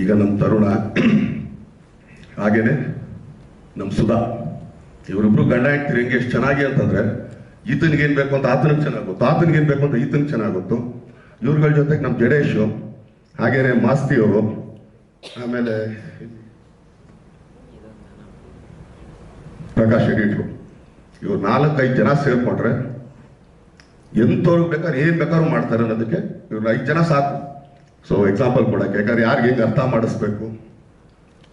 ಈಗ ನಮ್ಮ ತರುಣ, ಹಾಗೇನೆ ನಮ್ಮ ಸುಧಾ. ಇವರಿಬ್ರು ಗಂಡ ಹೆಂಡ್ತಿರು ಹೆಂಗೆ ಎಷ್ಟು ಚೆನ್ನಾಗಿ ಅಂತಂದ್ರೆ ಈತನಿಗೆ ಏನು ಬೇಕು ಅಂತ ಆತನಿಗೆ ಚೆನ್ನಾಗಿ ಗೊತ್ತು. ಆತನಿಗೆ ಏನು ಬೇಕು ಅಂತ ಈತನಿಗೆ ಚೆನ್ನಾಗಿ ಗೊತ್ತು. ಇವ್ರಗಳ ಜೊತೆಗೆ ನಮ್ಮ ಜಡೇಶು, ಹಾಗೇನೆ ಮಾಸ್ತಿ ಅವರು. ಆಮೇಲೆ ಪ್ರಕಾಶ್ ಎಡಿಟ್ರು ಇವ್ರು ನಾಲ್ಕೈದು ಜನ ಸೇರ್ಕೊಂಡ್ರೆ ಎಂಥವ್ರಿಗೆ ಬೇಕಾದ್ರೆ ಏನು ಬೇಕಾದ್ರೂ ಮಾಡ್ತಾರೆ ಅನ್ನೋದಕ್ಕೆ ಇವ್ರು ಐದು ಜನ ಸಾಕು. ಸೊ ಎಕ್ಸಾಂಪಲ್ ಕೊಡಕ್ಕೆ. ಯಾಕಂದ್ರೆ ಯಾರಿಗೆ ಹೆಂಗೆ ಅರ್ಥ ಮಾಡಿಸ್ಬೇಕು?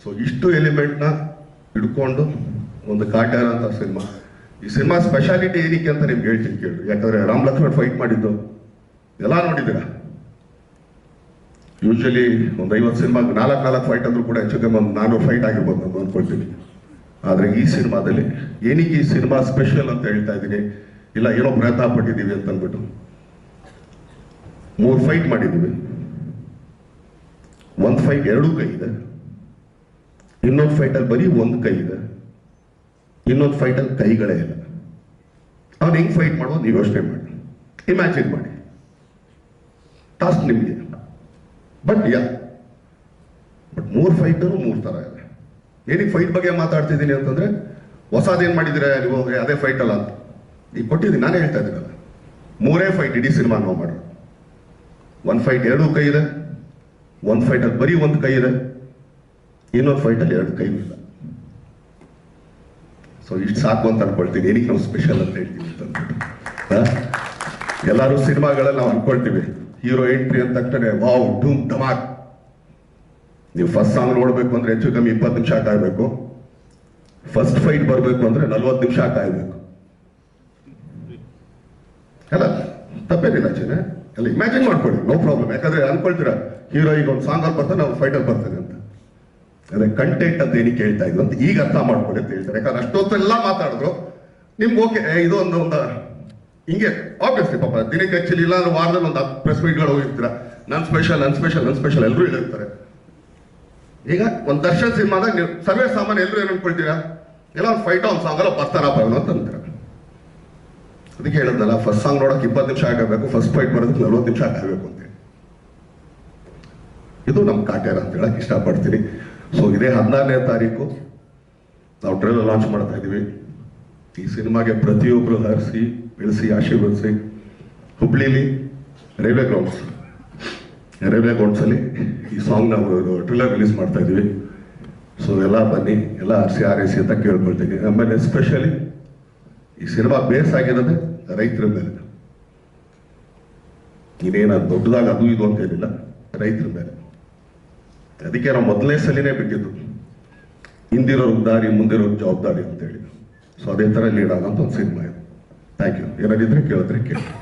ಸೊ ಇಷ್ಟು ಎಲಿಮೆಂಟ್ನ ಹಿಡ್ಕೊಂಡು ಒಂದು ಕಾಟ್ಯಾರ ಅಂತ ಸಿನಿಮಾ. ಈ ಸಿನಿಮಾ ಸ್ಪೆಷಾಲಿಟಿ ಏನಕ್ಕೆ ಅಂತ ನಿಮ್ಗೆ ಹೇಳ್ತೀನಿ ಕೇಳಿ ಯಾಕಂದ್ರೆ ರಾಮ್ ಲಕ್ಷ್ಮಣ್ ಫೈಟ್ ಮಾಡಿದ್ದು. ಎಲ್ಲ ನೋಡಿದ್ದೀರಾ? ಯೂಶ್ವಲಿ ಒಂದು ಐವತ್ತು ಸಿನಿಮಾಗೆ ನಾಲ್ಕು ನಾಲ್ಕು ಫೈಟ್ ಅಂದ್ರೂ ಕೂಡ ಹೆಚ್ಚು ಕಮ್ಮಿ ಒಂದು ನಾನ್ನೂರು ಫೈಟ್ ಆಗಿರ್ಬೋದು ನಾನು ಅನ್ಕೊಳ್ತೀನಿ. ಆದರೆ ಈ ಸಿನಿಮಾದಲ್ಲಿ ಏನಕ್ಕೆ ಈ ಸಿನಿಮಾ ಸ್ಪೆಷಲ್ ಅಂತ ಹೇಳ್ತಾ ಇದ್ದೀನಿ? ಇಲ್ಲ, ಏನೋ ಪ್ರಯತ್ನ ಪಟ್ಟಿದ್ದೀವಿ ಅಂತ ಅಂದ್ಬಿಟ್ಟು. ಮೂರು ಫೈಟ್ ಮಾಡಿದ್ದೀವಿ. ಒಂದು ಫೈಟ್ ಎರಡೂ ಕೈ ಇದೆ. ಇನ್ನೊಂದು ಫೈಟಲ್ಲಿ ಬರೀ ಒಂದು ಕೈ ಇದೆ. ಇನ್ನೊಂದು ಫೈಟಲ್ಲಿ ಕೈಗಳೇ ಇಲ್ಲ. ಅವ್ನು ಹೆಂಗೆ ಫೈಟ್ ಮಾಡೋದು ನೀವು ಯೋಚನೆ ಮಾಡಿ. ಇಮ್ಯಾಜಿನ್ ಮಾಡಿ. ಟಾಸ್ಕ್ ನಿಮಗೆ. ಬಟ್ ಯಾ ಬಟ್ ಮೂರು ಫೈಟರು ಮೂರು ಥರ ಇದೆ. ಏನಕ್ಕೆ ಫೈಟ್ ಬಗ್ಗೆ ಮಾತಾಡ್ತಿದ್ದೀನಿ ಅಂತಂದ್ರೆ ಹೊಸದೇನು ಮಾಡಿದ್ರೆ ನೀವು ಹೋದ್ರೆ ಅದೇ ಫೈಟ್ ಅಲ್ಲ ಅಂತ. ಈಗ ಕೊಟ್ಟಿದ್ದೀನಿ, ನಾನೇ ಹೇಳ್ತಾ ಇದ್ದೀನಲ್ಲ. ಮೂರೇ ಫೈಟ್ ಇಡೀ ಸಿನಿಮಾ ನೋವು ಮಾಡೋದು ಒನ್ ಫೈಟ್ ಎರಡೂ ಕೈ ಇದೆ. ಒಂದು ಫೈಟಲ್ಲಿ ಬರೀ ಒಂದು ಕೈ ಇದೆ. ಇನ್ನೊಂದು ಫೈಟಲ್ಲಿ ಎರಡು ಕೈ ಇಲ್ಲ. ಸೊ ಇಷ್ಟು ಸಾಕು ಅಂತ ಅನ್ಕೊಳ್ತೀನಿ. ಏನಕ್ಕೆ ನಾವು ಸ್ಪೆಷಲ್ ಅಂತ ಹೇಳ್ತೀವಿ ಅಂತ? ಎಲ್ಲರೂ ಸಿನಿಮಾಗಳಲ್ಲಿ ನಾವು ಅನ್ಕೊಳ್ತೀವಿ. ಹೀರೋ ಎಂಟ್ರಿ ಅಂತ ತಕ್ಷಣ ವಾವ್ ಡೂಮ್ ಧಮಾಕ್. ನೀವು ಫಸ್ಟ್ ಸಾಂಗ್ ನೋಡಬೇಕು ಅಂದ್ರೆ ಹೆಚ್ಚು ಕಮ್ಮಿ ಇಪ್ಪತ್ತು ನಿಮಿಷ ಕಾಯಬೇಕು ಫಸ್ಟ್ ಫೈಟ್ ಬರಬೇಕು ಅಂದ್ರೆ ನಲ್ವತ್ತು ನಿಮಿಷ ಕಾಯಬೇಕು ಅಲ್ಲ, ತಪ್ಪೇನಿಲ್ಲ ಚಿನ್ನ ಅಲ್ಲ ಇಮ್ಯಾಜಿನ್ ಮಾಡ್ಕೊಳ್ಳಿ. ನೋ ಪ್ರಾಬ್ಲಮ್ ಯಾಕಂದ್ರೆ ಅನ್ಕೊಳ್ತೀರಾ ಹೀರೋ ಈಗ ಒಂದು ಸಾಂಗ್ ಅಲ್ಲಿ ಬರ್ತಾನೆ ನಾವು ಫೈಟಲ್ ಬರ್ತಾನೆ ಅಂತ. ಅದೇ ಕಂಟೆಂಟ್ ಅಂತ ಏನಕ್ಕೆ ಹೇಳ್ತಾ ಇದ್ರು ಅಂತ. ಈಗ ಅರ್ಥ ಮಾಡ್ಕೊಳ್ಳಿ ಅಂತ ಹೇಳ್ತಾರೆ. ಯಾಕಂದ್ರೆ ಅಷ್ಟೊತ್ತೆಲ್ಲ ಮಾತಾಡಿದ್ರು. ನಿಮ್ಗೆ ಓಕೆ ಇದು ಒಂದು ಹಿಂಗೆ ಆಬ್ವಿಯಸ್ಲಿ ಪಾಪ, ದಿನಕ್ಕೆ ಆಕ್ಚುಲಿ ಇಲ್ಲ ಅಂದ್ರೆ ವಾರದಲ್ಲಿ ಒಂದು ಪ್ರೆಸ್ ಮೀಟ್ಗಳು ಹೋಗಿರ್ತೀರ? ನನ್ ಸ್ಪೆಷಲ್ ನನ್ ಸ್ಪೆಷಲ್ ನನ್ ಸ್ಪೆಷಲ್ ಎಲ್ಲರೂ ಹೇಳಿರ್ತಾರೆ. ಈಗ ಒಂದು ದರ್ಶನ್ ಸಿನಿಮಾದಾಗ ನೀವು ಸರ್ವೇ ಸಾಮಾನ್ಯ ಎಲ್ಲರೂ ಏನು ಅನ್ಕೊಳ್ತೀರಾ? ಎಲ್ಲ ಒಂದು ಫೈಟ್ ಒಂದು ಸಾಂಗ್ ಎಲ್ಲ ಬರ್ತಾರಪ್ಪ ಇವನು ಅಂತ ಅಂತೀರ. ಅದಕ್ಕೆ ಹೇಳಿದ್ನಲ್ಲ ಫಸ್ಟ್ ಸಾಂಗ್ ನೋಡೋಕೆ ಇಪ್ಪತ್ತು ನಿಮಿಷ ಆಗಬೇಕು ಫಸ್ಟ್ ಫೈಟ್ ಬರೋದಕ್ಕೆ ನಲ್ವತ್ತು ನಿಮಿಷ ಆಗಬೇಕು ಅಂತ ಇದು ನಮ್ಮ ಕಾಟ್ಯಾರ ಅಂತ ಹೇಳಕ್ ಇಷ್ಟಪಡ್ತೀನಿ. ಸೊ ಇದೇ ಹದಿನಾರನೇ ತಾರೀಕು ನಾವು ಟ್ರೈಲರ್ ಲಾಂಚ್ ಮಾಡ್ತಾ ಇದ್ದೀವಿ. ಈ ಸಿನಿಮಾಗೆ ಪ್ರತಿಯೊಬ್ಬರು ಹರಿಸಿ, ಬೆಳೆಸಿ, ಆಶೀರ್ವದಿಸಿ, ಹುಬ್ಳಿಲಿ ರೈಲ್ವೆ ಗ್ರೌಂಡ್ಸ್ ರೈಲ್ವೆ ಗ್ರೌಂಡ್ಸಲ್ಲಿ ಈ ಸಾಂಗ್ ನಾವು ಟ್ರಿಲರ್ ರಿಲೀಸ್ ಮಾಡ್ತಾ ಇದ್ದೀವಿ. ಸೊ ಎಲ್ಲ ಬನ್ನಿ, ಎಲ್ಲ ಹರಿಸಿ, ಆರೈಸಿ ಅಂತ ಕೇಳ್ಕೊಳ್ತೀನಿ. ಆಮೇಲೆ ಎಸ್ಪೆಷಲಿ ಈ ಸಿನಿಮಾ ಬೇಸ್ ಆಗಿರೋದೇ ರೈತರ ಮೇಲೆ. ಇನ್ನೇನ ದೊಡ್ಡದಾಗ ಅದು ಇದು ಅಂತ ಏನಿಲ್ಲ ರೈತರ ಮೇಲೆ. ಅದಕ್ಕೆ ನಾವು ಮೊದಲನೇ ಸಲಿನೇ ಬಿಟ್ಟಿದ್ದು. ಹಿಂದಿರೋ ದಾರಿ ಮುಂದಿರೋ ಜವಾಬ್ದಾರಿ ಅಂತೇಳಿ ಸೊ ಅದೇ ಥರ ಲೀಡ್ ಆಗೋಂಥ ಒಂದು ಸಿನಿಮಾ ಇದು. ಥ್ಯಾಂಕ್ ಯು ಏನಾದಿದ್ರೆ ಕೇಳಿದ್ರೆ ಕೇಳಿ.